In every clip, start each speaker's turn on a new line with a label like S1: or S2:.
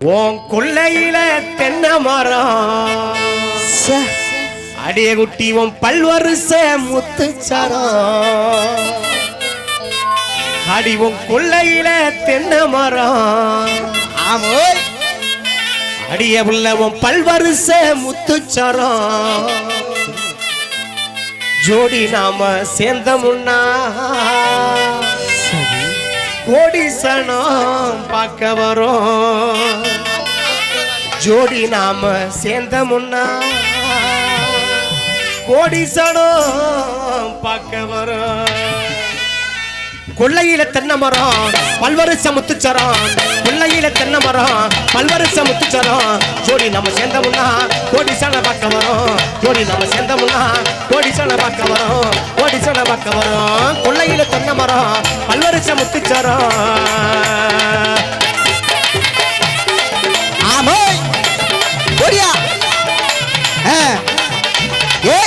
S1: உன் கொள்ளையில தென்னை மரம். அடிய குட்டி உன் பல்வரிச முத்துச்சரம் அடி உன் கொள்ளையில தென்னை மரம்.
S2: ஆமோய்
S1: அடிய உள்ள உன் பல்வரிச முத்துச்சரம் ஜோடி நாம சேர்ந்த முன்னா கோடிசனம் பார்க்க வரோம். ஜோடி நாம சேர்ந்த முன்னா. கோடிசனம் பார்க்க வரோம். கொள்ளையில தென்னை மரம் பல்வரிச முத்துச்சரம் கொள்ளையில தென்னை மரம் பல்வரிச முத்துச்சரம் ஜோடி நம்ம சேர்ந்த முன்னா கோடி சன பார்க்க வரோம். ஜோடி நம்ம சேர்ந்த முன்னா கோடி சன பார்க்க வரோம். கோடி பக்க பார்க்க கொள்ளையில தென்ன மரம் பல்வரிச முத்துச்சரம்.
S2: ஆமோய் ஓடியா ஏ.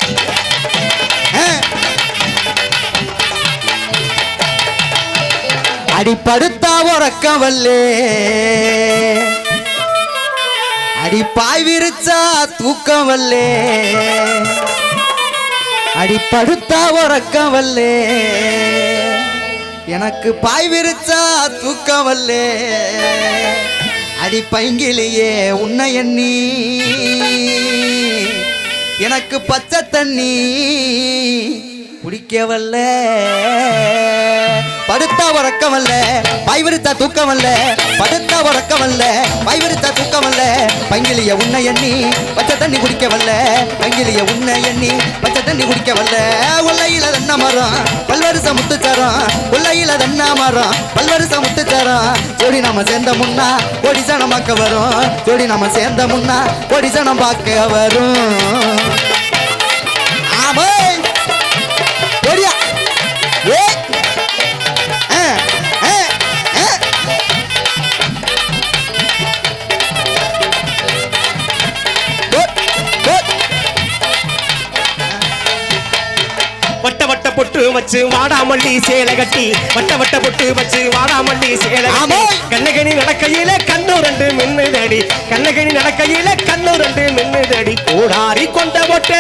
S2: அடி படுத்தா வல்லே அடி விரிச்சா தூக்கவல்லே. அடிப்படுத்தா அடி படுத்தா உறக்கம் வல்லே எனக்கு பாய் விரிச்சா தூக்கம் வல்லே அடி பைங்கிலியே உன்னை எண்ணி. எனக்கு பச்சை தண்ணி. குடிக்கவல்ல. படுத்தா உறக்கமல்ல பைவிரித்தா தூக்கமல்ல படுத்தா உறக்கமல்ல பைவிரித்தா தூக்கமல்ல பங்கிலிய உன்னை எண்ணி பச்சை தண்ணி குடிக்கவல்ல. பங்கிலிய உன்னை எண்ணி பச்சை தண்ணி குடிக்கவல்ல. உள்ளையில தன்ன மரம் பல்வரிச முத்துச்சாரம். உள்ளையில தன்ன மரம் பல்வரிச முத்துச்சாரம். ஜோடி நாம சேர்ந்த முன்னா கோடி சனம் பார்க்க வரும். ஜோடி நாம சேர்ந்த முன்னா கோடி சனம் பார்க்க வரும்.
S1: வாடாமல்லி சேலை கட்டி வட்ட வட்ட பொட்டு வச்சு வாடாமல்லி சேலை கட்டி.
S2: ஆமாம்.
S1: கண்ணகனி நடக்கையில கண்ணு ரெண்டு மின்னுதடி கண்ணகனி நடக்கையில கண்ணு ரெண்டு மின்னுதடி கோடாரி கொண்ட போட்டு.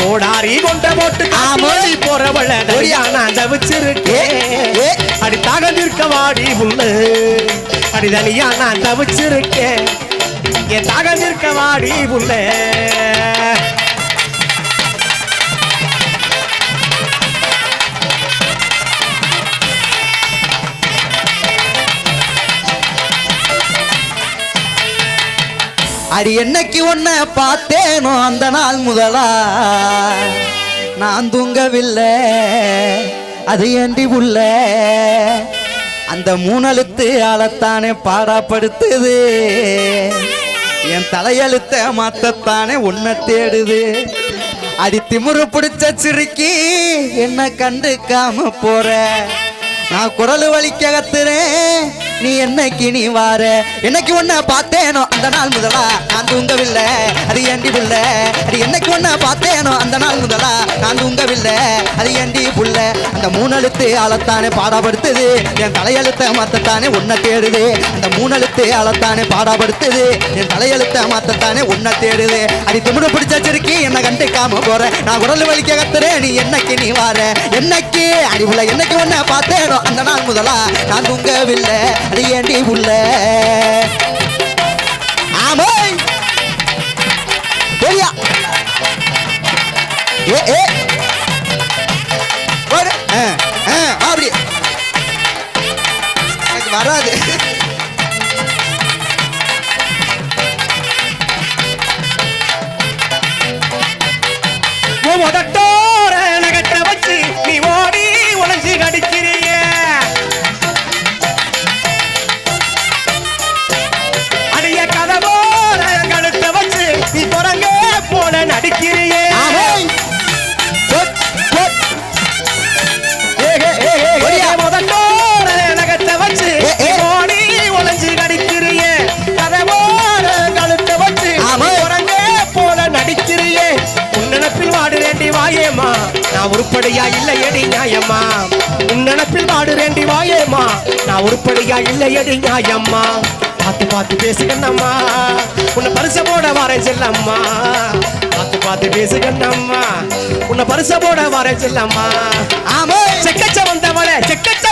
S1: கோடாரி கொண்ட போட்டு. காமோடி போறவள தனியா நான் தவிச்சிருக்கேன்.
S2: ஏ.
S1: அடி தாக நிற்க வாடி உள்ள அடி தனியா நான் தவிச்சிருக்கேன். என் தாக நிற்க வாடி உள்ள
S2: அடி என்னைக்கு ஒன்ன பார்த்தேனோ அந்த நாள் முதலா? நான் தூங்கவில்லை. அது ஏண்டி உள்ள? அந்த மூணெழுத்து ஆளத்தானே பாடாப்படுத்துது. என் தலையெழுத்த மாத்தத்தானே உன்னை தேடுது. அடி திமிரு பிடிச்ச சிறுக்கி என்ன கண்டுக்காம போற. நான் குரல் வலிக்க கத்துறேன். நீ என்னைக்கு நீ வார? என்னைக்கு ஒன்ன பார்த்தேனோ அந்த நாள் முதலா? நான் தூங்கவில்லை. அது ஏண்டி புள்ள? அது என்னைக்கு ஒன்ன பார்த்தேனோ அந்த நாள் முதலா? நான் தூங்கவில்லை. அது ஏண்டி புள்ள? அந்த மூணெழுத்து ஆளத்தானே பாடாப்படுத்துது என் தலையெழுத்த மாத்தத்தானே உன்னை தேடுது. அந்த மூணெழுத்து ஆளத்தானே பாடாப்படுத்துது என் தலையெழுத்த மாத்தத்தானே உன்னை தேடுது. அடி திமிரு பிடிச்ச என்னை என்ன கண்டுக்காம போற. நான் குரல் வலிக்க கத்துறேன். நீ என்னைக்கு நீ வார? என்னைக்கு? அடி என்னைக்கு ஒன்ன பார்த்தேனோ அந்த நாள் முதலா? நான் தூங்கவில்லை. அது ஏண்டி உள்ள.
S1: உருப்படியா இல்லையடி நியாயம்மா உன் நினப்பில் வாடுறேண்டி வாயேமா நான் உருப்படியா இல்லையடி நியாயம்மா. பார்த்து பார்த்து பேசு கண்ணம்மா. உன்னை பரிச போட வரேன் செல்லம்மா. பார்த்து பார்த்து பேசு கண்ணம்மா. உன்னை பரிச போட வரேன் செல்லம்மா.
S2: ஆமே
S1: செக்கச்ச வந்தவளே செக்கச்ச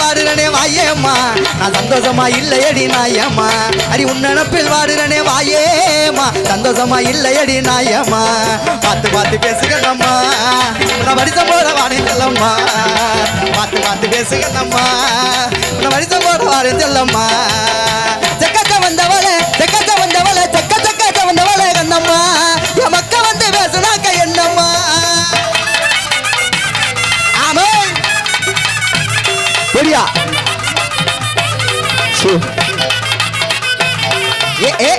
S2: வாடுறனே வாயேம்மா. நான் சந்தோஷமா இல்லையடி நாயம்மா. அடி உன் நினப்பில் வாடுறனே வாயேம்மா. சந்தோஷமா இல்லையடி நாயம்மா. பார்த்து பார்த்து பேசுகிறம்மா உன்னை வடிசம் போற வாடி பார்த்து பார்த்து பேசுகிறம்மா உன்னை வடிசம் போற வாடி பெரியா சு. ஏ ஏ.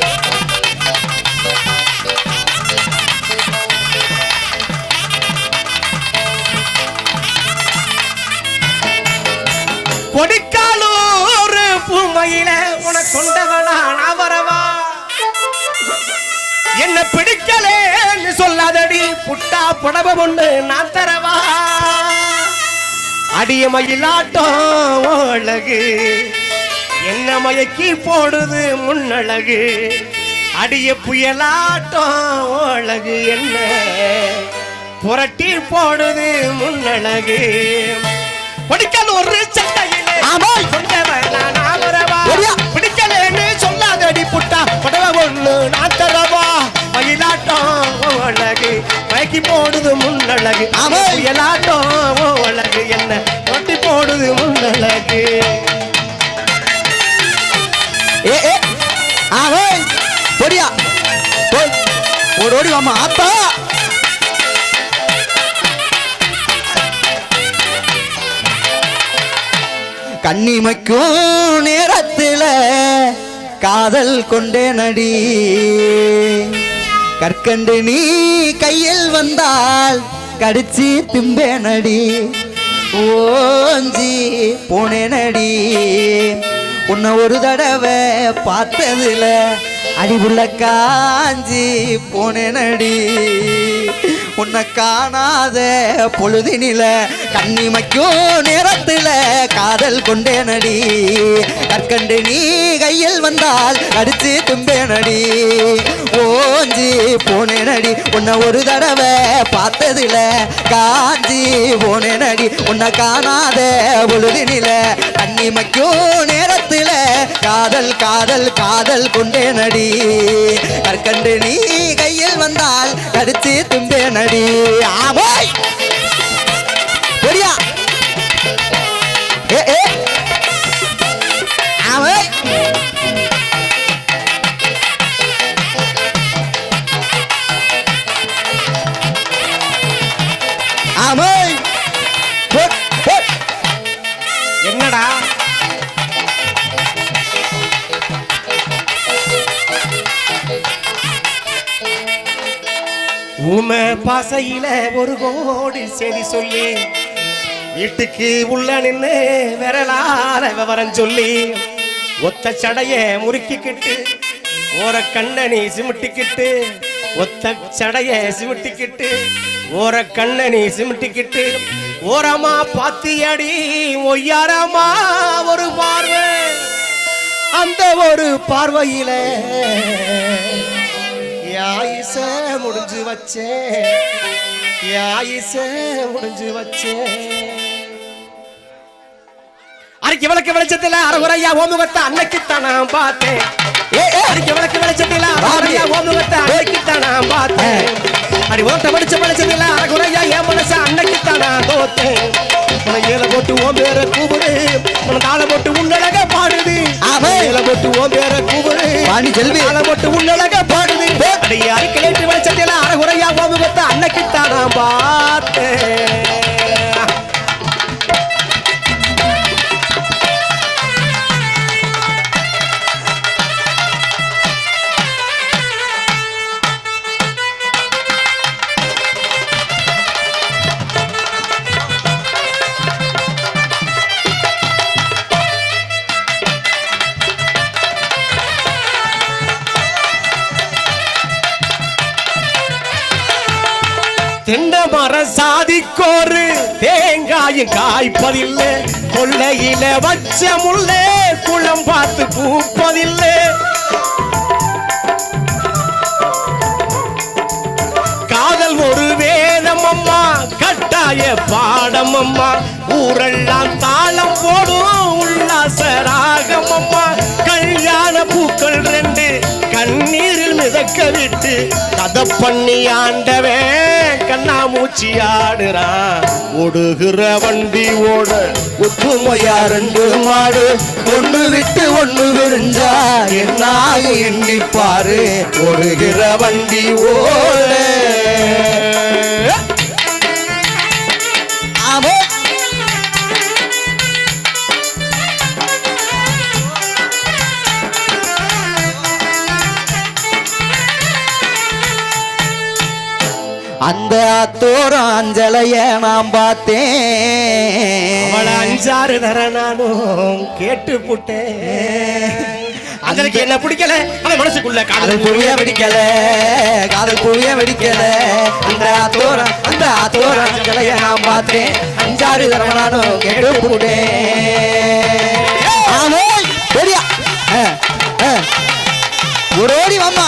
S1: கொடிக்காலூர் பூமையில உனக்கு கொண்டவனா நான் வரவா? என்ன பிடிக்கலேன்னு சொல்லாதடி புட்டா புடவை ஒண்ணு நான் தரவா? அடியமயிலாட்டம் அழகு. என்ன மயக்கி போடுது முன்னழகு. அடிய புயலாட்டம் அழகு என்ன. புரட்டி போடுது முன்னழகு. படிக்கல் ஒரு சட்டையிலே
S2: கண்ணிமைக்கும் நேரத்தில் காதல் கொண்டே நடி. கற்கண்டு நீ கையில் வந்தால் கடிச்சு திம்பே நடி. ஓஞ்சி போனே நடி. உன்னை ஒரு தடவை பார்த்ததுல அடிவுள்ள காஞ்சி போனே நடி. உன்னை காணாத பொழுதினில கண்ணிமைக்கும் நேரத்துல காதல் கொண்டே நடி கற்கண்டு நீ கையில் வந்தால் அடித்து தும்பே நடி ஓஞ்சி போனே நடி உன்னை ஒரு தடவை பார்த்ததில்ல காஞ்சி போனே நடி உன்னை காணாத பொழுதினில இமைக்கும் நேரத்தில் காதல் காதல் காதல் கொண்டே நடி கற்கண்டு நீ கையில் வந்தால் கடிச்சு தும்பே நடி ஆமாய்
S1: இசையில ஒரு கோடி செய்தி சொல்லி வீட்டுக்கு உள்ள நின்று விரலால விவரம் சொல்லி ஒத்த சடைய முறுக்கிக்கிட்டு ஓர கண்ணனி சிமிட்டிக்கிட்டு ஒத்த சடைய சிமிட்டிக்கிட்டு ஓர கண்ணனி சிமிட்டிக்கிட்டு ஓரமா பாத்தியடி ஒய்யாரமா ஒரு பார்வை. அந்த ஒரு பார்வையில யாயிச முடிஞ்சு வச்சேன் யாயிச முடிஞ்சு வச்சேன் அரைக்கு விளக்கு வெளிச்சத்துல அரைகுறையா ஓமுகத்தை அன்னைக்குத்தான் நான் பார்த்தேன். அரைக்கு விளக்கு வெளிச்சத்துல அரைகுறையா ஓமுகத்தை அன்னைக்குத்தான் நான் பார்த்தேன். அடி ஓட்ட படிச்ச வெளிச்சத்துல அரைகுறையா என் மனச அன்னைக்குத்தான் நான் தோத்தேன். உன ஏல போட்டு ஓம் பேர கூப்பிடு உன தாள போட்டு உன்னழக பாடுது. ஏல போட்டு ஓம் பேர கூப்பிடு அன்னைக்குத்தான் மரம் தேங்காயும் காய்ப்பதில்லை. கொள்ளையில வச்ச முள்ளே குளம் பார்த்து பூப்பதில்லை. காதல் ஒரு வேதம் அம்மா கட்டாய பாடம் அம்மா. ஊரெல்லாம் தாளம் போடும் உல்லாச ராகம் அம்மா. கல்யாண பூக்க கண்ணீரில் விட்டு கதை பண்ணி ஆண்டவன் கண்ணாமூச்சி ஆடுறான் ஓடுகிற வண்டி ஓட
S2: ஒத்துமையா ரெண்டு மாடு. ஒன்று விட்டு ஒன்று விரிஞ்சா என்னாக எண்ணி பாரு ஓடுகிற வண்டி ஓட. அந்த அத்தோரம் அஞ்சலைய நான் பார்த்தேன்.
S1: அஞ்சாறு தர நானும் கேட்டு புட்டேன். அஞ்சலிக்கு என்ன பிடிக்கல? அவன் மனசுக்குள்ள
S2: காதல் புரிய வெடிக்கல காதல் புரிய வெடிக்கல. அந்த அத்தோரம் அந்த அத்தோரம் அஞ்சலைய நான் பார்த்தேன். அஞ்சாறு தடவை நானும் கேட்டு போட்டேன். பெரியா. ஒரு ஓடி வாமா